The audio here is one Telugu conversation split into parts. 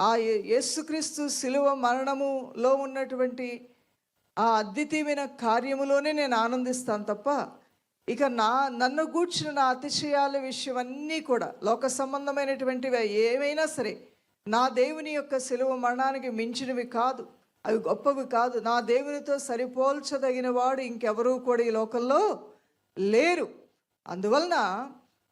ఆ యేసుక్రీస్తు శిలువ మరణములో ఉన్నటువంటి ఆ అద్వితీయమైన కార్యములోనే నేను ఆనందిస్తాను తప్ప ఇక నా నన్ను గూర్చిన నా అతిశయాల విషయం అన్నీ కూడా లోక సంబంధమైనటువంటివి ఏవైనా సరే నా దేవుని యొక్క శిలువ మరణానికి మించినవి కాదు అవి గొప్పవి కాదు. నా దేవునితో సరిపోల్చదగిన వాడు ఇంకెవరూ కూడా ఈ లోకంలో లేరు. అందువలన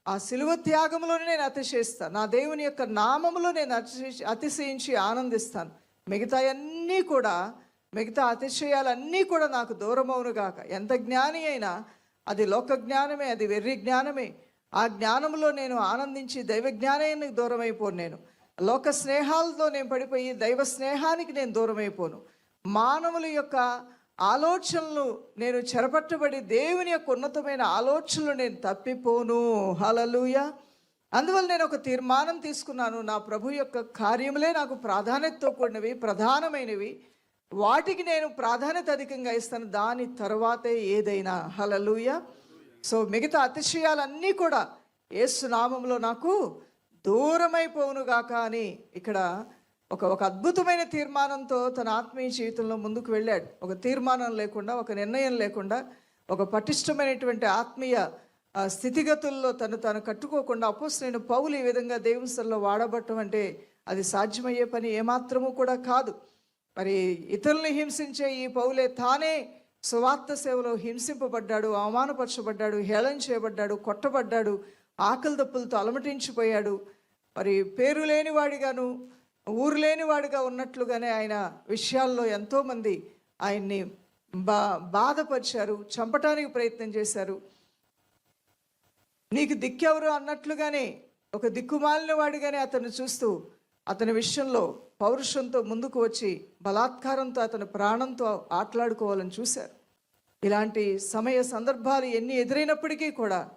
ఆ శిలువ త్యాగంలోనే నేను అతిశయిస్తాను. నా దేవుని యొక్క నామములో నేను అతిశయి అతిశయించి ఆనందిస్తాను. మిగతా అన్నీ కూడా మిగతా అతిశయాలన్నీ కూడా నాకు దూరమవును గాక. ఎంత జ్ఞాని అయినా అది లోక జ్ఞానమే అది వెర్రి జ్ఞానమే. ఆ జ్ఞానంలో నేను ఆనందించి దైవ జ్ఞానానికి దూరం అయిపోను నేను. లోక స్నేహాలతో నేను పడిపోయి దైవ స్నేహానికి నేను దూరం అయిపోను మానవుల యొక్క ఆలోచనలు నేను చెరపట్టబడి దేవుని యొక్క ఉన్నతమైన ఆలోచనలు నేను తప్పిపోను. హలలుయ అందువల్ల నేను ఒక తీర్మానం తీసుకున్నాను. నా ప్రభు యొక్క కార్యములే నాకు ప్రాధాన్యతతో కూడినవి ప్రధానమైనవి. వాటికి నేను ప్రాధాన్యత అధికంగా ఇస్తాను. దాని తర్వాతే ఏదైనా. హలలుయ సో మిగతా అతిశయాలన్నీ కూడా ఏసునామంలో నాకు దూరమైపోవునుగాక అని ఇక్కడ ఒక ఒక అద్భుతమైన తీర్మానంతో తన ఆత్మీయ జీవితంలో ముందుకు వెళ్ళాడు. ఒక తీర్మానం లేకుండా ఒక నిర్ణయం లేకుండా ఒక పటిష్టమైనటువంటి ఆత్మీయ స్థితిగతుల్లో తను తాను కట్టుకోకుండా అపోసరైన పౌలు ఈ విధంగా దేవునిసల్లో వాడబట్టం అంటే అది సాధ్యమయ్యే పని ఏమాత్రము కూడా కాదు. మరి ఇతరుల్ని హింసించే ఈ పౌలే తానే సువార్త సేవలో హింసింపబడ్డాడు అవమానపరచబడ్డాడు హేళన చేయబడ్డాడు కొట్టబడ్డాడు ఆకలి దప్పులతో అలమటించిపోయాడు. మరి పేరు లేనివాడిగాను ఊరు లేనివాడిగా ఉన్నట్లుగానే ఆయన విషయాల్లో ఎంతోమంది ఆయన్ని బా బాధపరిచారు చంపటానికి ప్రయత్నం చేశారు. నీకు దిక్కెవరు అన్నట్లుగానే ఒక దిక్కుమాలిన వాడిగానే అతను చూస్తూ అతని విషయంలో పౌరుషంతో ముందుకు వచ్చి బలాత్కారంతో అతని ప్రాణంతో ఆటలాడుకోవాలని చూశారు. ఇలాంటి సమయ సందర్భాలు ఎన్ని ఎదురైనప్పటికీ కూడా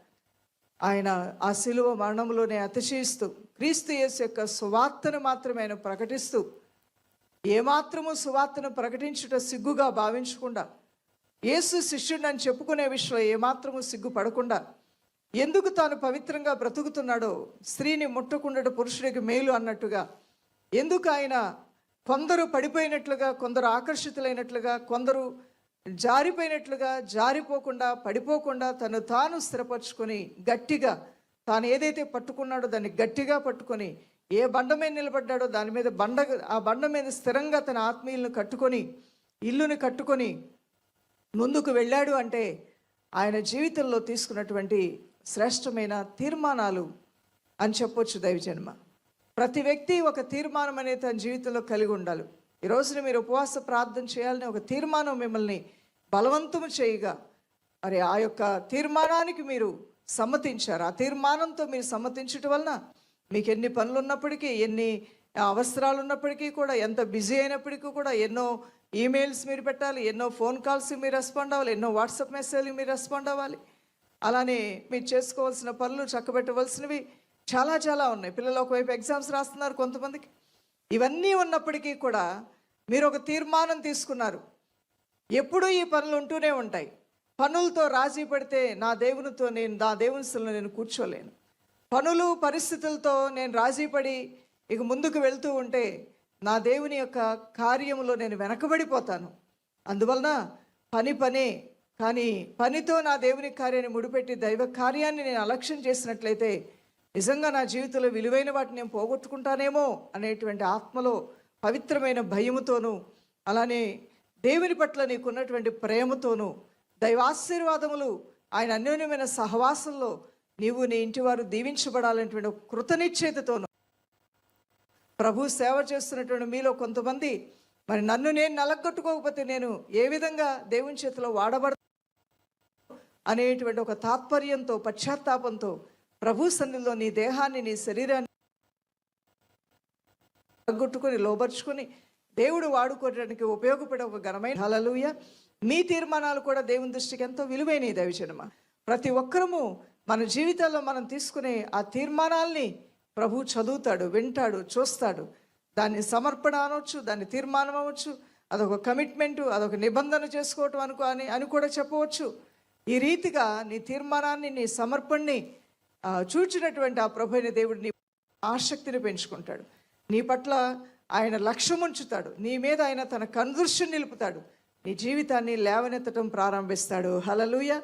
ఆయన ఆ శిలువ మరణంలోనే అతిశయిస్తూ క్రీస్తు యేసు యొక్క సువార్తను మాత్రమే ఆయన ప్రకటిస్తూ ఏమాత్రము సువార్తను ప్రకటించుట సిగ్గుగా భావించకుండా యేసు శిష్యుడు అని చెప్పుకునే విషయంలో ఏమాత్రము సిగ్గుపడకుండా ఎందుకు తాను పవిత్రంగా బ్రతుకుతున్నాడో స్త్రీని ముట్టకుండా పురుషుడికి మేలు అన్నట్టుగా ఎందుకు ఆయన కొందరు పడిపోయినట్లుగా కొందరు ఆకర్షితులైనట్లుగా కొందరు జారిపోయినట్లుగా జారిపోకుండా పడిపోకుండా తను తాను స్థిరపరచుకొని గట్టిగా తాను ఏదైతే పట్టుకున్నాడో దాన్ని గట్టిగా పట్టుకొని ఏ బండ మీద నిలబడ్డాడో దాని మీద బండ ఆ బండ మీద స్థిరంగా తన ఆత్మీయులను కట్టుకొని ఇల్లుని కట్టుకొని ముందుకు వెళ్ళాడు అంటే ఆయన జీవితంలో తీసుకున్నటువంటి శ్రేష్టమైన తీర్మానాలు అని చెప్పొచ్చు దైవజన్మ. ప్రతి వ్యక్తి ఒక తీర్మానం అనేది తన జీవితంలో కలిగి ఉండాలి. ఈ రోజున మీరు ఉపవాస ప్రార్థన చేయాలని ఒక తీర్మానం మిమ్మల్ని బలవంతము చేయగా మరి ఆ యొక్క తీర్మానానికి మీరు సమ్మతించారు. ఆ తీర్మానంతో మీరు సమ్మతించటం వలన మీకు ఎన్ని పనులు ఉన్నప్పటికీ ఎన్ని అవసరాలు ఉన్నప్పటికీ కూడా ఎంత బిజీ అయినప్పటికీ కూడా ఎన్నో ఈమెయిల్స్ మీరు పెట్టాలి ఎన్నో ఫోన్ కాల్స్ మీరు రెస్పాండ్ అవ్వాలి ఎన్నో వాట్సాప్ మెసేజ్లు మీరు రెస్పాండ్ అవ్వాలి. అలానే మీరు చేసుకోవాల్సిన పనులు చక్కబెట్టవలసినవి చాలా చాలా ఉన్నాయి. పిల్లలు ఒకవైపు ఎగ్జామ్స్ రాస్తున్నారు కొంతమందికి. ఇవన్నీ ఉన్నప్పటికీ కూడా మీరు ఒక తీర్మానం తీసుకున్నారు. ఎప్పుడూ ఈ పనులు ఉంటూనే ఉంటాయి. పనులతో రాజీ పడితే నా దేవునితో నేను నా దేవునిస్తులను నేను కూర్చోలేను. పనులు పరిస్థితులతో నేను రాజీ పడి ఇక ముందుకు వెళ్తూ ఉంటే నా దేవుని యొక్క కార్యములో నేను వెనకబడిపోతాను. అందువలన పని పనే కానీ పనితో నా దేవుని కార్యాన్ని ముడిపెట్టి దైవ కార్యాన్ని నేను అలక్ష్యం చేసినట్లయితే నిజంగా నా జీవితంలో విలువైన వాటిని నేను పోగొట్టుకుంటానేమో అనేటువంటి ఆత్మలో పవిత్రమైన భయముతోనూ అలానే దేవుని పట్ల నీకున్నటువంటి ప్రేమతోనూ దైవాశీర్వాదములు ఆయన అన్యోన్యమైన సహవాసంలో నీవు నీ ఇంటి వారు దీవించబడాలనేటువంటి కృతనిశ్చేతతోనూ ప్రభు సేవ చేస్తున్నటువంటి మీలో కొంతమంది మరి నన్ను నేను నలగొట్టుకోకపోతే నేను ఏ విధంగా దేవుని చేతిలో వాడబడ అనేటువంటి ఒక తాత్పర్యంతో పశ్చాత్తాపంతో ప్రభు సన్నిధిలో నీ దేహాన్ని నీ శరీరాన్ని తగ్గొట్టుకొని లోబర్చుకొని దేవుడు వాడుకోవడానికి ఉపయోగపడే ఒక ఘనమైన హలలుయ మీ తీర్మానాలు కూడా దేవుని దృష్టికి ఎంతో విలువైనవి దైవజనమ ప్రతి ఒక్కరము మన జీవితాల్లో మనం తీసుకునే ఆ తీర్మానాల్ని ప్రభు చదువుతాడు వింటాడు చూస్తాడు. దాన్ని సమర్పణ అనవచ్చు దాన్ని తీర్మానం అవ్వచ్చు అదొక కమిట్మెంటు అదొక నిబంధన చేసుకోవటం అనుకో అని అని కూడా చెప్పవచ్చు. ఈ రీతిగా నీ తీర్మానాన్ని నీ సమర్పణని చూచినటువంటి ఆ ప్రభు అయిన దేవుడు నీ ఆసక్తిని పెంచుకుంటాడు. నీ పట్ల ఆయన లక్ష్యం ఉంచుతాడు. నీ మీద ఆయన తన కనుదృష్టిని నిలుపుతాడు. నీ జీవితాన్ని లేవనెత్తడం ప్రారంభిస్తాడు. హలలుయ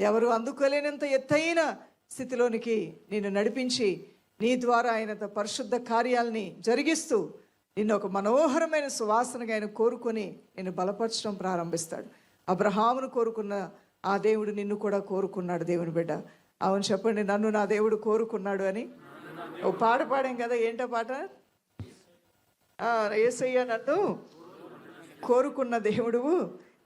ఎవరు అందుకోలేనంత ఎత్తైన స్థితిలోనికి నిన్ను నడిపించి నీ ద్వారా ఆయన తన పరిశుద్ధ కార్యాలని జరిగిస్తూ నిన్ను ఒక మనోహరమైన సువాసనగా ఆయన కోరుకొని నిన్ను బలపరచడం ప్రారంభిస్తాడు. అబ్రహామును కోరుకున్న ఆ దేవుడు నిన్ను కూడా కోరుకున్నాడు దేవుని బిడ్డ. అవును చెప్పండి నన్ను నా దేవుడు కోరుకున్నాడు అని. ఓ పాట పాడాం కదా ఏంటో పాట? ఏసయ్య నన్ను కోరుకున్న దేవుడువు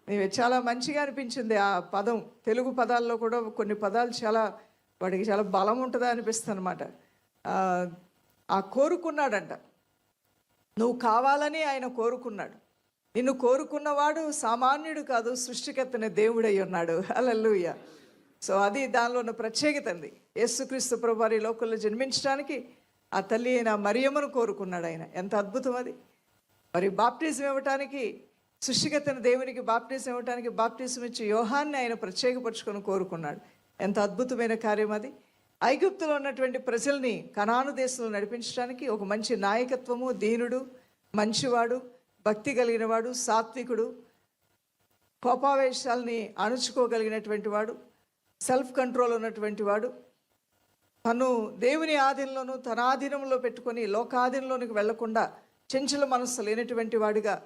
నీవు చాలా మంచిగా అనిపించింది ఆ పదం. తెలుగు పదాల్లో కూడా కొన్ని పదాలు చాలా వాడికి చాలా బలం ఉంటుందా అనిపిస్తుంది అనమాట ఆ కోరుకున్నాడంట. నువ్వు కావాలని ఆయన కోరుకున్నాడు. నిన్ను కోరుకున్నవాడు సామాన్యుడు కాదు సృష్టికర్తనే దేవుడై ఉన్నాడు. హల్లెలూయా. సో అది దానిలో ఉన్న ప్రత్యేకత అంది. యేసుక్రీస్తు ప్రభు వారి లోకల్లో జన్మించడానికి ఆ తల్లి అయిన మరియమ్మను కోరుకున్నాడు ఆయన. ఎంత అద్భుతం అది. మరి బాప్టిజం ఇవ్వటానికి సృష్టికర్తన దేవునికి బాప్టిజం ఇవ్వటానికి బాప్టిజం ఇచ్చి యోహాన్ని ఆయన ప్రత్యేకపరుచుకొని కోరుకున్నాడు. ఎంత అద్భుతమైన కార్యం అది. ఐగుప్తులో ఉన్నటువంటి ప్రజల్ని కనాను దేశంలో నడిపించడానికి ఒక మంచి నాయకత్వము దీనుడు మంచివాడు భక్తి కలిగినవాడు సాత్వికుడు కోపావేశాల్ని అణుచుకోగలిగినటువంటి వాడు. సెల్ఫ్ కంట్రోల్ ఉన్నటువంటి వాడు. తను దేవుని ఆధీనంలోను తన ఆధీనంలో పెట్టుకొని లోకాధీనంలోనికి వెళ్ళకుండా చెంచల మనస్సు లేనటువంటి వాడిగా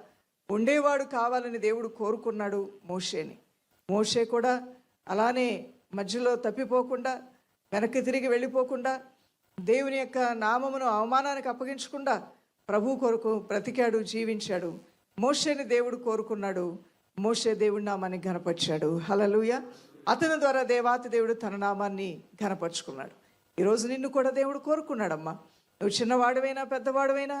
ఉండేవాడు కావాలని దేవుడు కోరుకున్నాడు మోషేని. మోషే కూడా అలానే మధ్యలో తప్పిపోకుండా వెనక్కి తిరిగి వెళ్ళిపోకుండా దేవుని యొక్క నామమును అవమానానికి అప్పగించకుండా ప్రభు కొరకు బ్రతికాడు జీవించాడు. మోషేని దేవుడు కోరుకున్నాడు. మోషే దేవుడి నామాన్ని ఘనపరిచాడు. హలలుయ అతని ద్వారా దేవాతి దేవుడు తన నామాన్ని ఘనపరుచుకున్నాడు. ఈరోజు నిన్ను కూడా దేవుడు కోరుకున్నాడమ్మా. నువ్వు చిన్నవాడివైనా పెద్దవాడివైనా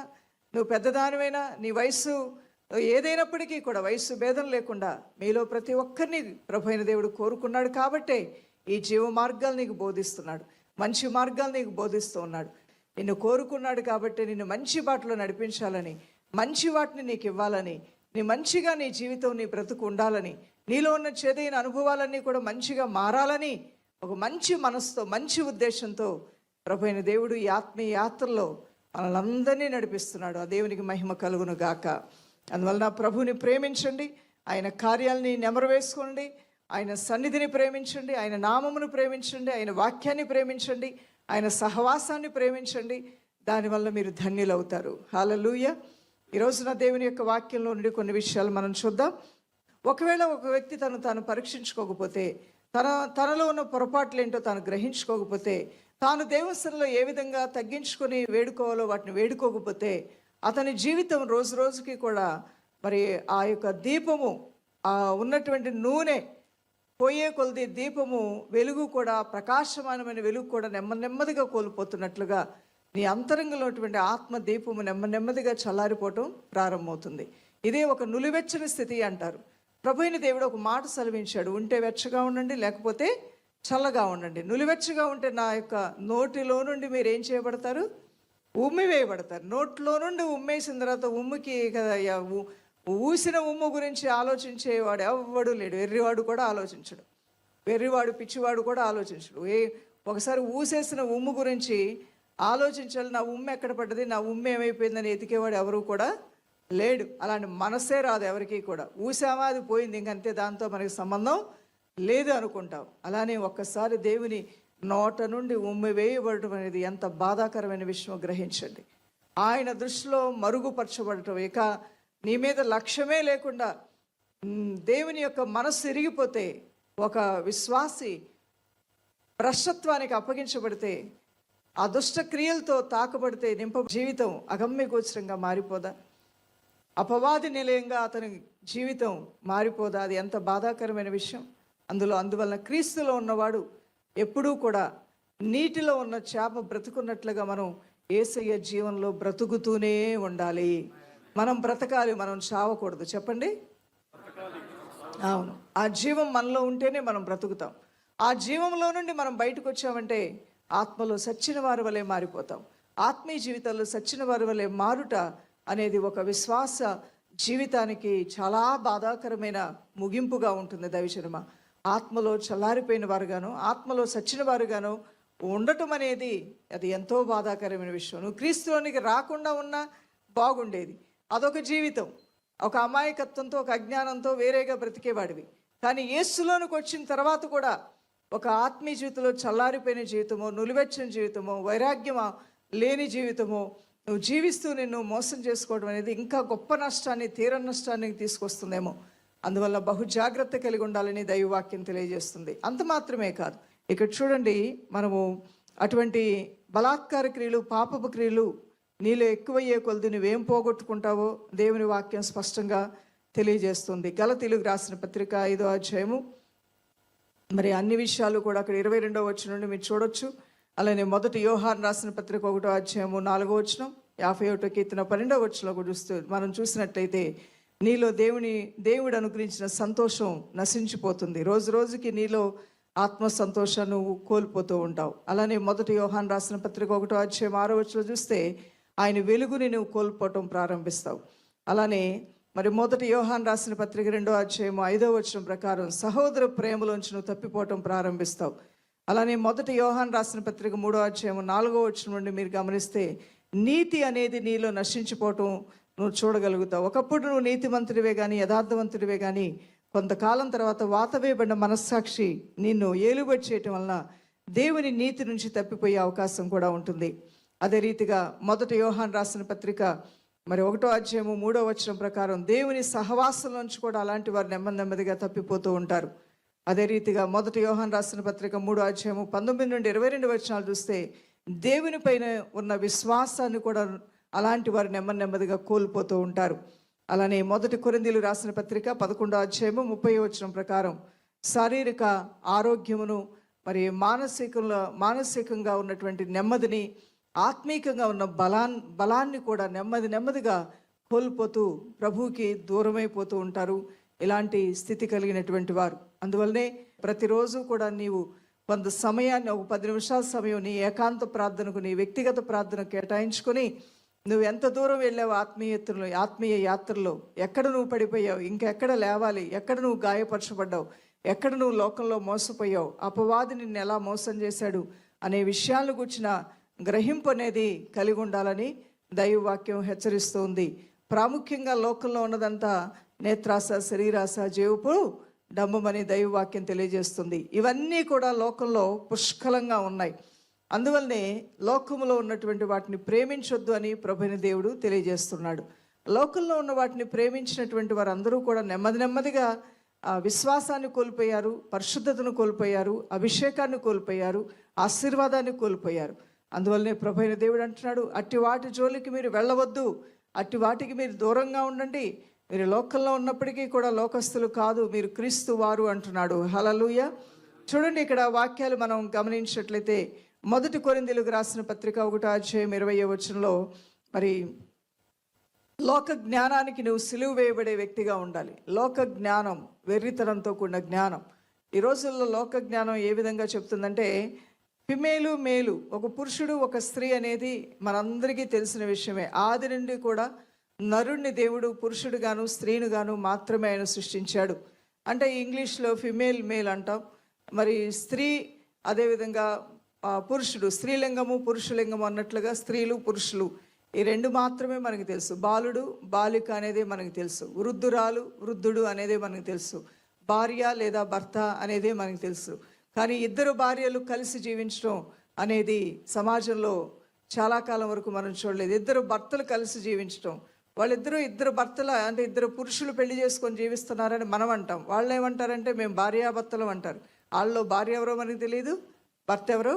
నువ్వు పెద్దదానివైనా నీ వయస్సు ఏదైనప్పటికీ కూడా వయస్సు భేదం లేకుండా మీలో ప్రతి ఒక్కరిని ప్రభు అయిన దేవుడు కోరుకున్నాడు కాబట్టే ఈ జీవ మార్గాలు నీకు బోధిస్తున్నాడు. మంచి మార్గాలు నీకు బోధిస్తూ ఉన్నాడు. నిన్ను కోరుకున్నాడు కాబట్టి నిన్ను మంచి బాటలో నడిపించాలని మంచి వాటిని నీకు ఇవ్వాలని నీ మంచిగా నీ జీవితం నీ బ్రతుకు ఉండాలని నీలో ఉన్న చేదైన అనుభవాలన్నీ కూడా మంచిగా మారాలని ఒక మంచి మనసుతో మంచి ఉద్దేశంతో ప్రభు అయిన దేవుడు ఈ ఆత్మీయ యాత్రలో మనల్ని నడిపిస్తున్నాడు. ఆ దేవునికి మహిమ కలుగును గాక. అందువలన ప్రభుని ప్రేమించండి. ఆయన కార్యాలని నెమరు వేసుకోండి ఆయన సన్నిధిని ప్రేమించండి. ఆయన నామమును ప్రేమించండి. ఆయన వాక్యాన్ని ప్రేమించండి. ఆయన సహవాసాన్ని ప్రేమించండి. దానివల్ల మీరు ధన్యులవుతారు. హాలలూయ. ఈరోజు నా దేవుని యొక్క వాక్యంలో నుండి కొన్ని విషయాలు మనం చూద్దాం. ఒకవేళ ఒక వ్యక్తి తను తాను పరీక్షించుకోకపోతే తన తనలో ఉన్న పొరపాట్లు ఏంటో తాను గ్రహించుకోకపోతే తాను దేవస్థలో ఏ విధంగా తగ్గించుకొని వేడుకోవాలో వాటిని వేడుకోకపోతే అతని జీవితం రోజు రోజుకి కూడా మరి ఆ యొక్క దీపము ఆ ఉన్నటువంటి నూనె పోయే కొలది దీపము వెలుగు కూడా ప్రకాశమానమైన వెలుగు కూడా నెమ్మ నెమ్మదిగా కోల్పోతున్నట్లుగా నీ అంతరంగంలో ఉన్నటువంటి ఆత్మ దీపము నెమ్మ నెమ్మదిగా చల్లారిపోవటం ప్రారంభమవుతుంది. ఇదే ఒక నులివెచ్చని స్థితి అంటారు. ప్రభుని దేవుడు ఒక మాట సెలవించాడు. ఉంటే వెచ్చగా ఉండండి లేకపోతే చల్లగా ఉండండి. నులివెచ్చగా ఉంటే నా యొక్క నోటిలో నుండి మీరు ఏం చేయబడతారు? ఉమ్మి వేయబడతారు. నోట్లో నుండి ఉమ్మేసిన తర్వాత ఉమ్మికి కదా ఊసిన ఉమ్ము గురించి ఆలోచించేవాడు ఎవ్వడు లేడు. వెర్రివాడు కూడా ఆలోచించడు. వెర్రివాడు పిచ్చివాడు కూడా ఆలోచించడు. ఏ ఒకసారి ఊసేసిన ఉమ్ము గురించి ఆలోచించాలి. నా ఉమ్ము ఎక్కడ పడ్డది? నా ఉమ్ము ఏమైపోయిందని ఎతికేవాడు ఎవరు కూడా లేడు. అలాంటి మనసే రాదు ఎవరికి కూడా. ఊసామా అది పోయింది ఇంకంతే దాంతో మనకి సంబంధం లేదు అనుకుంటాం అలానే ఒక్కసారి దేవుని నోట నుండి ఉమ్మి వేయబడటం అనేది ఎంత బాధాకరమైన విషయం గ్రహించండి. ఆయన దృష్టిలో మరుగుపరచబడటం ఇక నీ మీద లక్ష్యమే లేకుండా దేవుని యొక్క మనస్సు ఇరిగిపోతే ఒక విశ్వాసి భ్రష్టత్వానికి అప్పగించబడితే ఆ దుష్ట క్రియలతో తాకబడితే నింప జీవితం అగమ్యగోచరంగా మారిపోదా? అపవాది నిలయంగా అతని జీవితం మారిపోదా? అది ఎంత బాధాకరమైన విషయం. అందులో అందువలన క్రీస్తులో ఉన్నవాడు ఎప్పుడూ కూడా నీటిలో ఉన్న చేప బ్రతుకున్నట్లుగా మనం ఏసయ్య జీవనంలో బ్రతుకుతూనే ఉండాలి. మనం బ్రతకాలి మనం చావకూడదు. చెప్పండి? అవును. ఆ జీవం మనలో ఉంటేనే మనం బ్రతుకుతాం. ఆ జీవంలో నుండి మనం బయటకు వచ్చామంటే ఆత్మలో సచ్చిన వారి వలె మారిపోతాం. ఆత్మీయ జీవితాల్లో సచ్చిన వారి వలె మారుట అనేది ఒక విశ్వాస జీవితానికి చాలా బాధాకరమైన ముగింపుగా ఉంటుంది దైవజనమ. ఆత్మలో చల్లారిపోయిన వారుగాను ఆత్మలో సచ్చిన వారుగాను ఉండటం అనేది అది ఎంతో బాధాకరమైన విషయం. నువ్వు క్రీస్తులోనికి రాకుండా ఉన్నా బాగుండేది. అదొక జీవితం. ఒక అమాయకత్వంతో ఒక అజ్ఞానంతో వేరేగా బ్రతికేవాడివి. కానీ యేసులోనికి వచ్చిన తర్వాత కూడా ఒక ఆత్మీయ జీవితంలో చల్లారిపోయిన జీవితమో నులివెచ్చని జీవితమో వైరాగ్యమా లేని జీవితమో నువ్వు జీవిస్తూ నిన్ను మోసం చేసుకోవడం అనేది ఇంకా గొప్ప నష్టాన్ని తీర నష్టాన్ని తీసుకొస్తుందేమో. అందువల్ల బహు జాగ్రత్త కలిగి ఉండాలని దైవవాక్యం తెలియజేస్తుంది. అంత మాత్రమే కాదు. ఇక్కడ చూడండి మనము అటువంటి బలాత్కార క్రియలు పాపపు క్రియలు నీలో ఎక్కువయ్యే కొలది నువ్వేం పోగొట్టుకుంటావో దేవుని వాక్యం స్పష్టంగా తెలియజేస్తుంది. గల తెలుగు రాసిన పత్రిక ఐదో అధ్యాయము. మరి అన్ని విషయాలు కూడా అక్కడ ఇరవై రెండో వచ్చిన నుండి మీరు చూడొచ్చు. అలానే మొదటి యోహాన్ రాసిన పత్రిక ఒకటో అధ్యాయము నాలుగో వచనం యాభై ఒకటో కీర్తన పన్నెండో వచ్చిన చూస్తూ మనం చూసినట్లయితే నీలో దేవుని దేవుడు అనుగ్రహించిన సంతోషం నశించిపోతుంది. రోజు రోజుకి నీలో ఆత్మ సంతోషాన్ని నువ్వు కోల్పోతూ ఉంటావు. అలానే మొదటి యోహాన్ రాసిన పత్రిక ఒకటో అధ్యాయం ఆరో వచ్చిలో చూస్తే ఆయన వెలుగుని నువ్వు కోల్పోవటం ప్రారంభిస్తావు. అలానే మరి మొదటి యోహాన్ రాసిన పత్రిక రెండో అధ్యాయం ఐదో వచ్చిన ప్రకారం సహోదర ప్రేమలోంచి నువ్వు తప్పిపోవటం ప్రారంభిస్తావు. అలానే మొదటి యోహాన్ రాసిన పత్రిక మూడో అధ్యాయం నాలుగో వచ్చిన నుండి మీరు గమనిస్తే నీతి అనేది నీలో నశించిపోవటం నువ్వు చూడగలుగుతావు. ఒకప్పుడు నువ్వు నీతిమంతుడివే కానీ యథార్థవంతుడివే కానీ కొంతకాలం తర్వాత వాతవేయబడిన మనస్సాక్షి నిన్ను ఏలుబడి చేయటం వలన దేవుని నీతి నుంచి తప్పిపోయే అవకాశం కూడా ఉంటుంది. అదే రీతిగా మొదటి యోహాన్ రాసిన పత్రిక మరి ఒకటో అధ్యాయము మూడో వచనం ప్రకారం దేవుని సహవాసం నుంచి కూడా అలాంటి వారు నెమ్మది నెమ్మదిగా తప్పిపోతూ ఉంటారు. అదే రీతిగా మొదటి యోహాన్ రాసిన పత్రిక మూడు అధ్యాయము పంతొమ్మిది నుండి ఇరవై రెండు వచనాలు చూస్తే దేవుని పైన ఉన్న విశ్వాసాన్ని కూడా అలాంటి వారు నెమ్మది నెమ్మదిగా కోల్పోతూ ఉంటారు. అలానే మొదటి కొరిందీలు రాసిన పత్రిక పదకొండో అధ్యాయము ముప్పై వచనం ప్రకారం శారీరక ఆరోగ్యమును మరి మానసికంలో మానసికంగా ఉన్నటువంటి నెమ్మదిని ఆత్మీకంగా ఉన్న బలాన్ బలాన్ని కూడా నెమ్మది నెమ్మదిగా కోల్పోతూ ప్రభువుకి దూరమైపోతూ ఉంటారు. ఇలాంటి స్థితి కలిగినటువంటి వారు. అందువల్లనే ప్రతిరోజు కూడా నీవు కొంత సమయాన్ని ఒక పది నిమిషాల సమయం నీ ఏకాంత ప్రార్థనకు నీ వ్యక్తిగత ప్రార్థన కేటాయించుకొని నువ్వు ఎంత దూరం వెళ్ళావు ఆత్మీయతలో ఆత్మీయ యాత్రలో ఎక్కడ నువ్వు పడిపోయావు ఇంకెక్కడ లేవాలి ఎక్కడ నువ్వు గాయపరచబడ్డావు ఎక్కడ నువ్వు లోకంలో మోసపోయావు అపవాది నిన్ను ఎలా మోసం చేశాడు అనే విషయాలను గుర్చిన గ్రహింపు అనేది కలిగి ఉండాలని దైవవాక్యం హెచ్చరిస్తుంది ప్రాముఖ్యంగా లోకంలో ఉన్నదంతా నేత్రాస శరీరాస జీవపు డమ్మమని దైవవాక్యం తెలియజేస్తుంది. ఇవన్నీ కూడా లోకంలో పుష్కలంగా ఉన్నాయి. అందువల్లనే లోకములో ఉన్నటువంటి వాటిని ప్రేమించొద్దు అని ప్రభుని దేవుడు తెలియజేస్తున్నాడు. లోకంలో ఉన్న వాటిని ప్రేమించినటువంటి వారందరూ కూడా నెమ్మది నెమ్మదిగా ఆ విశ్వాసాన్ని కోల్పోయారు పరిశుద్ధతను కోల్పోయారు అభిషేకాన్ని కోల్పోయారు ఆశీర్వాదాన్ని కోల్పోయారు. అందువల్లనే ప్రభైన దేవుడు అంటున్నాడు అట్టి వాటి జోలికి మీరు వెళ్ళవద్దు. అట్టి వాటికి మీరు దూరంగా ఉండండి. మీరు లోకంలో ఉన్నప్పటికీ కూడా లోకస్తులు కాదు మీరు క్రీస్తు వారు అంటున్నాడు. హలలుయ చూడండి ఇక్కడ వాక్యాలు మనం గమనించినట్లయితే మొదటి కొరిందీలకు రాసిన పత్రిక ఒకటో అధ్యాయం ఇరవై వచనంలో మరి లోక జ్ఞానానికి నువ్వు సిలువు వేయబడే వ్యక్తిగా ఉండాలి. లోక జ్ఞానం వెర్రితనంతో కూడిన జ్ఞానం. ఈ రోజుల్లో లోక జ్ఞానం ఏ విధంగా చెప్తుందంటే ఫిమేలు మేలు ఒక పురుషుడు ఒక స్త్రీ అనేది మనందరికీ తెలిసిన విషయమే. ఆది నుండి కూడా నరుణ్ణి దేవుడు పురుషుడుగాను స్త్రీనుగాను మాత్రమే ఆయన సృష్టించాడు. అంటే ఇంగ్లీష్లో ఫిమేల్ మేల్ అంటాం. మరి స్త్రీ అదేవిధంగా పురుషుడు స్త్రీలింగము పురుషలింగము అన్నట్లుగా స్త్రీలు పురుషులు ఈ రెండు మాత్రమే మనకు తెలుసు. బాలుడు బాలిక అనేది మనకు తెలుసు. వృద్ధురాలు వృద్ధుడు అనేది మనకు తెలుసు. భార్య లేదా భర్త అనేది మనకు తెలుసు. కానీ ఇద్దరు భార్యలు కలిసి జీవించడం అనేది సమాజంలో చాలా కాలం వరకు మనం చూడలేదు. ఇద్దరు భర్తలు కలిసి జీవించడం వాళ్ళిద్దరూ ఇద్దరు భర్తల అంటే ఇద్దరు పురుషులు పెళ్ళి చేసుకొని జీవిస్తున్నారని మనం అంటాం. వాళ్ళు ఏమంటారంటే మేము భార్యాభర్తలం అంటారు. వాళ్ళు భార్య ఎవరో మనకు తెలియదు భర్త ఎవరో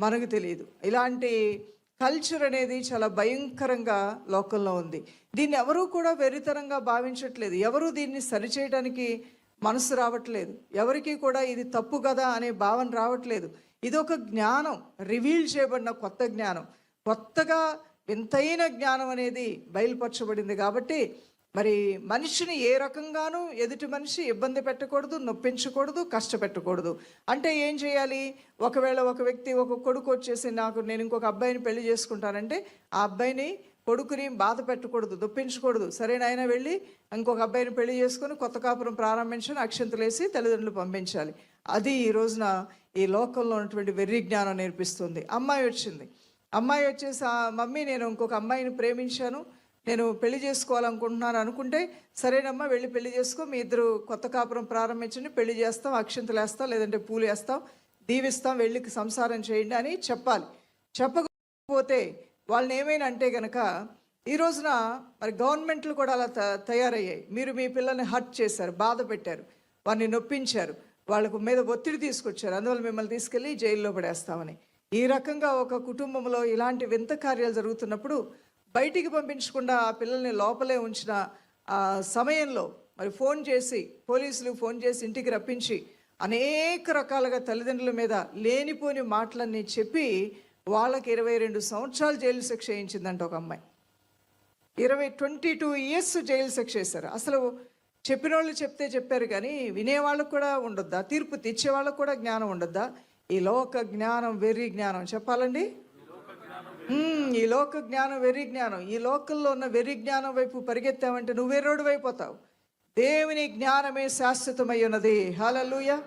మనకు తెలియదు ఇలాంటి కల్చర్ అనేది చాలా భయంకరంగా లోకంలో ఉంది. దీన్ని ఎవరూ కూడా వెరితరంగా భావించట్లేదు. ఎవరూ దీన్ని సరిచేయడానికి మనసు రావట్లేదు. ఎవరికి కూడా ఇది తప్పు కదా అనే భావన రావట్లేదు. ఇది ఒక జ్ఞానం రివీల్ చేయబడిన కొత్త జ్ఞానం. కొత్తగా వింతైన జ్ఞానం అనేది బయలుపరచబడింది కాబట్టి మరి మనిషిని ఏ రకంగానూ ఎదుటి మనిషి ఇబ్బంది పెట్టకూడదు నొప్పించకూడదు కష్టపెట్టకూడదు. అంటే ఏం చేయాలి? ఒకవేళ ఒక వ్యక్తి ఒక కొడుకు వచ్చేసి నాకు నేను ఇంకొక అబ్బాయిని పెళ్ళి చేసుకుంటానంటే ఆ అబ్బాయిని కొడుకుని బాధ పెట్టకూడదు దుప్పించకూడదు సరేనాయన వెళ్ళి ఇంకొక అబ్బాయిని పెళ్ళి చేసుకొని కొత్త కాపురం ప్రారంభించని అక్షంతలేసి తల్లిదండ్రులు పంపించాలి. అది ఈ రోజున ఈ లోకంలో ఉన్నటువంటి వెర్రి జ్ఞానం నేర్పిస్తుంది. అమ్మాయి వచ్చింది. అమ్మాయి వచ్చేసి "ఆ, మమ్మీ నేను ఇంకొక అమ్మాయిని ప్రేమించాను. నేను పెళ్ళి చేసుకోవాలనుకుంటున్నాను అనుకుంటే సరేనమ్మా వెళ్ళి పెళ్ళి చేసుకో. మీ ఇద్దరు కొత్త కాపురం ప్రారంభించండి. పెళ్ళి చేస్తాం అక్షింతలు వేస్తాం లేదంటే పూలు వేస్తాం దీవిస్తాం వెళ్ళి సంసారం చేయండి అని చెప్పాలి. చెప్పకపోతే వాళ్ళని ఏమైనా అంటే కనుక ఈ రోజున మరి గవర్నమెంట్లు కూడా అలా త- తయారయ్యాయి. మీరు మీ పిల్లల్ని హర్ట్ చేశారు బాధ పెట్టారు వారిని నొప్పించారు వాళ్ళకు మీద ఒత్తిడి తీసుకొచ్చారు అందువల్ల మిమ్మల్ని తీసుకెళ్ళి జైల్లో పడేస్తామని. ఈ రకంగా ఒక కుటుంబంలో ఇలాంటి వింత కార్యాలు జరుగుతున్నప్పుడు బయటికి పంపించకుండా ఆ పిల్లల్ని లోపలే ఉంచిన ఆ సమయంలో మరి ఫోన్ చేసి పోలీసులు ఫోన్ చేసి ఇంటికి రప్పించి అనేక రకాలుగా తల్లిదండ్రుల మీద లేనిపోని మాటలన్నీ చెప్పి వాళ్ళకి ఇరవై రెండు సంవత్సరాలు జైలు శిక్ష వేయించిందంట ఒక అమ్మాయి. ఇరవై ట్వంటీ టూ ఇయర్స్ జైలు శిక్ష వేశారు. అసలు చెప్పిన వాళ్ళు చెప్తే చెప్పారు కానీ వినేవాళ్ళకు కూడా ఉండొద్దా? తీర్పు తెచ్చే వాళ్ళకు కూడా జ్ఞానం ఉండొద్దా? ఈ లోక జ్ఞానం వెర్రి జ్ఞానం చెప్పాలండి? ఈ లోక జ్ఞానం వెర్రి జ్ఞానం. ఈ లోకల్లో ఉన్న వెర్రి జ్ఞానం వైపు పరిగెత్తావంటే నువ్వు వెర్రోడు అయిపోతావు దేవుని జ్ఞానమే శాశ్వతమై ఉన్నది. హాలూయ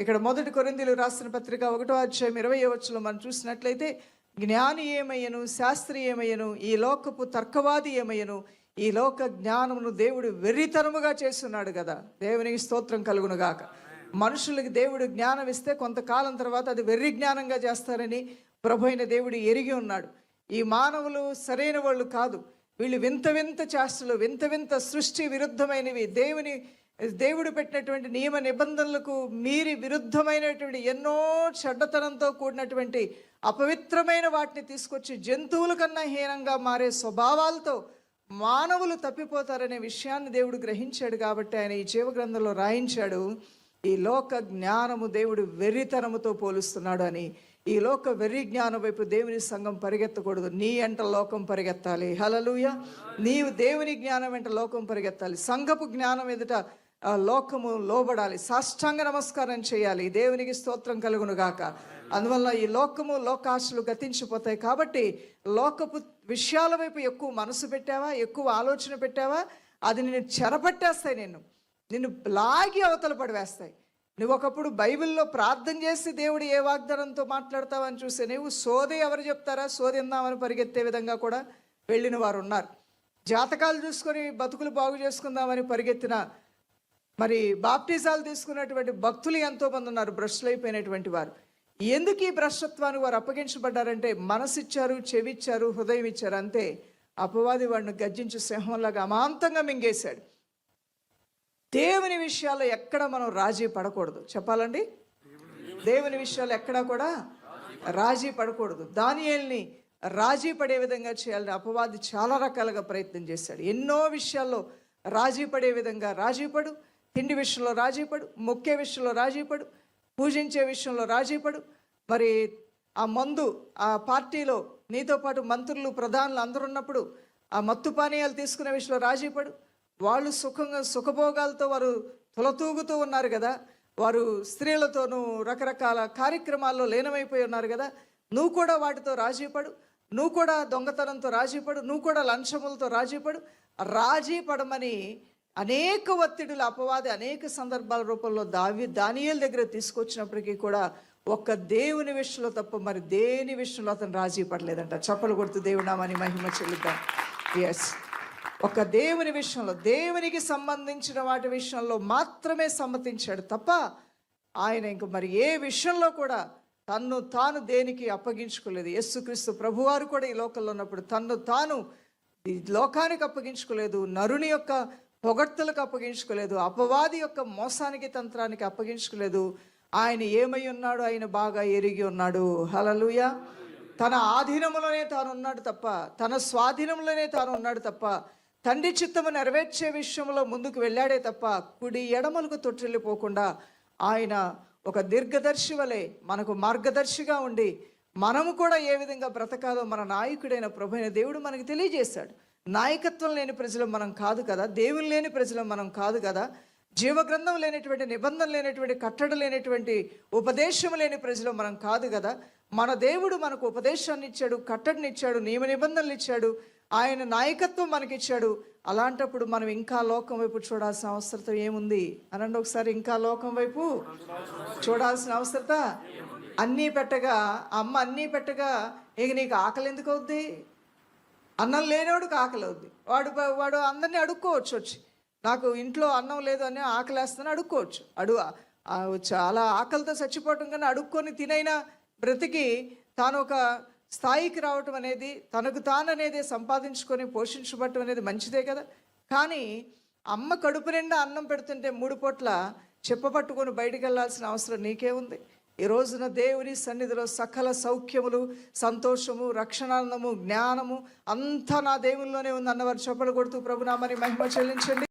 ఇక్కడ మొదటి కొరిందీలు రాసిన పత్రిక ఒకటో అధ్యాయం ఇరవై వచ్చులో మనం చూసినట్లయితే జ్ఞాని ఏమయ్యను శాస్త్రి ఏమయ్యను ఈ లోకపు తర్కవాది ఏమయ్యను ఈ లోక జ్ఞానమును దేవుడు వెర్రితనముగా చేస్తున్నాడు కదా. దేవునికి స్తోత్రం కలుగునుగాక గాక. మనుషులకి దేవుడు జ్ఞానం ఇస్తే కొంతకాలం తర్వాత అది వెర్రి జ్ఞానంగా చేస్తారని ప్రభు అయిన దేవుడు ఎరిగి ఉన్నాడు. ఈ మానవులు సరైన వాళ్ళు కాదు. వీళ్ళు వింత వింత చేష్టలు వింత వింత సృష్టి విరుద్ధమైనవి. దేవుని దేవుడు పెట్టినటువంటి నియమ నిబంధనలకు మీరి విరుద్ధమైనటువంటి ఎన్నో చెడ్డతనంతో కూడినటువంటి అపవిత్రమైన వాటిని తీసుకొచ్చి జంతువుల కన్నా హీనంగా మారే స్వభావాలతో మానవులు తప్పిపోతారనే విషయాన్ని దేవుడు గ్రహించాడు కాబట్టి ఆయన ఈ జీవ గ్రంథంలో రాయించాడు. ఈ లోక జ్ఞానము దేవుడు వెర్రితనముతో పోలుస్తున్నాడు అని ఈ లోక వెర్రి జ్ఞానం వైపు దేవుని సంఘం పరిగెత్తకూడదు. నీ ఎంట లోకం పరిగెత్తాలి. హలలుయ నీవు దేవుని జ్ఞానం వెంట లోకం పరిగెత్తాలి. సంఘపు జ్ఞానం ఎదుట లోకము లోబడాలి. సాష్టాంగ నమస్కారం చేయాలి. దేవునికి స్తోత్రం కలుగును గాక. అందువల్ల ఈ లోకము లోకాశలు గతించిపోతాయి కాబట్టి లోకపు విషయాల వైపు ఎక్కువ మనసు పెట్టావా? ఎక్కువ ఆలోచన పెట్టావా? అది నేను చెరపట్టేస్తాయి నేను నిన్ను లాగి అవతల పడివేస్తాయి. నువ్వు ఒకప్పుడు బైబిల్లో ప్రార్థన చేసి దేవుడు ఏ వాగ్దానంతో మాట్లాడతావని చూస్తే నువ్వు సోది ఎవరు చెప్తారా? సోదిందామని పరిగెత్తే విధంగా కూడా వెళ్ళిన వారు ఉన్నారు. జాతకాలు చూసుకొని బతుకులు బాగు చేసుకుందామని పరిగెత్తిన మరి బాప్టిజాలు తీసుకున్నటువంటి భక్తులు ఎంతోమంది ఉన్నారు బ్రష్లు అయిపోయినటువంటి వారు. ఎందుకు ఈ భ్రష్టత్వాన్ని వారు అప్పగించబడ్డారంటే మనసిచ్చారు చెవిచ్చారు హృదయం ఇచ్చారు అంతే. అపవాది వాడిని గర్జించి సింహంలాగా అమాంతంగా మింగేశాడు. దేవుని విషయాల్లో ఎక్కడ మనం రాజీ పడకూడదు. చెప్పాలండి? దేవుని విషయాలు ఎక్కడా కూడా రాజీ పడకూడదు. దానియల్ని రాజీ పడే విధంగా చేయాలని అపవాది చాలా రకాలుగా ప్రయత్నం చేశాడు. ఎన్నో విషయాల్లో రాజీ పడే విధంగా రాజీ పడు. తిండి విషయంలో రాజీ పడు. మొక్కే విషయంలో రాజీ పడు. పూజించే విషయంలో రాజీ పడు. మరి ఆ మందు ఆ పార్టీలో నీతో పాటు మంత్రులు ప్రధానులు అందరూ ఉన్నప్పుడు ఆ మత్తు పానీయాలు తీసుకునే విషయంలో రాజీ పడు. వాళ్ళు సుఖంగా సుఖభోగాలతో వారు తొలతూగుతూ ఉన్నారు కదా. వారు స్త్రీలతోనూ రకరకాల కార్యక్రమాల్లో లీనమైపోయి ఉన్నారు కదా. నువ్వు కూడా వాటితో రాజీపడు నువ్వు కూడా దొంగతనంతో రాజీపడు నువ్వు కూడా లంచములతో రాజీపడు రాజీ పడమని అనేక ఒత్తిడులు అపవాది అనేక సందర్భాల రూపంలో దావి దానియేల దగ్గర తీసుకొచ్చినప్పటికీ కూడా ఒక్క దేవుని విషయంలో తప్ప మరి దేని విషయంలో అతను రాజీ పడలేదంట. చప్పలు కొడుతూ దేవుడామని మహిమ చెల్లిద్దాం. ఎస్ ఒక దేవుని విషయంలో దేవునికి సంబంధించిన వాటి విషయంలో మాత్రమే సమ్మతించాడు తప్ప ఆయన ఇంక మరి ఏ విషయంలో కూడా తన్ను తాను దేనికి అప్పగించుకోలేదు. యేసుక్రీస్తు ప్రభువారు కూడా ఈ లోకంలో ఉన్నప్పుడు తన్ను తాను ఈ లోకానికి అప్పగించుకోలేదు నరుని యొక్క పొగడ్తలకు అప్పగించుకోలేదు అపవాది యొక్క మోసానికి తంత్రానికి అప్పగించుకోలేదు. ఆయన ఏమై ఉన్నాడు? ఆయన బాగా ఎరిగి ఉన్నాడు. హలలుయ తన ఆధీనంలోనే తాను ఉన్నాడు తప్ప తన స్వాధీనంలోనే తాను ఉన్నాడు తప్ప తండ్రి చిత్తము నెరవేర్చే విషయంలో ముందుకు వెళ్ళాడే తప్ప కుడి ఎడమలకు తొట్టిల్లిపోకుండా ఆయన ఒక దీర్ఘదర్శి వలె మనకు మార్గదర్శిగా ఉండి మనము కూడా ఏ విధంగా బ్రతకాలో మన నాయకుడైన ప్రభు అయిన దేవుడు మనకు తెలియజేశాడు. నాయకత్వం లేని ప్రజలు మనం కాదు కదా దేవుని లేని ప్రజలు మనం కాదు కదా జీవగ్రంథం లేనటువంటి నిబంధన లేనటువంటి కట్టడ లేనటువంటి ఉపదేశం లేని ప్రజలు మనం కాదు కదా. మన దేవుడు మనకు ఉపదేశాన్ని ఇచ్చాడు కట్టడిని ఇచ్చాడు నియమ నిబంధనలు ఇచ్చాడు ఆయన నాయకత్వం మనకిచ్చాడు. అలాంటప్పుడు మనం ఇంకా లోకం వైపు చూడాల్సిన అవసరం ఏముంది? అనండి ఒకసారి ఇంకా లోకం వైపు చూడాల్సిన అవసరత అన్నీ పెట్టగా అమ్మ అన్నీ పెట్టగా ఇక నీకు ఆకలి ఎందుకు అవుద్ది? అన్నం లేనివాడికి ఆకలి అవుద్ది. వాడు వాడు అందరినీ అడుక్కోవచ్చు వచ్చి. నాకు ఇంట్లో అన్నం లేదు అని ఆకలేస్తుందని అడుక్కోవచ్చు. అడు చాలా ఆకలితో చచ్చిపోవటం కన్నా అడుక్కొని తినైనా బ్రతికి తాను ఒక స్థాయికి రావటం అనేది తనకు తాను అనేది సంపాదించుకొని పోషించబడటం అనేది మంచిదే కదా. కానీ అమ్మ కడుపు నిండా అన్నం పెడుతుంటే మూడు పూట్ల చెప్పపట్టుకొని బయటికి వెళ్ళాల్సిన అవసరం నీకే ఉంది. ఈ రోజున దేవుని సన్నిధిలో సకల సౌఖ్యములు సంతోషము రక్షణానందము జ్ఞానము అంతా నా దేవుల్లోనే ఉంది అన్నవారు చెప్పలు కొడుతూ ప్రభునామని మహిమ చెల్లించండి.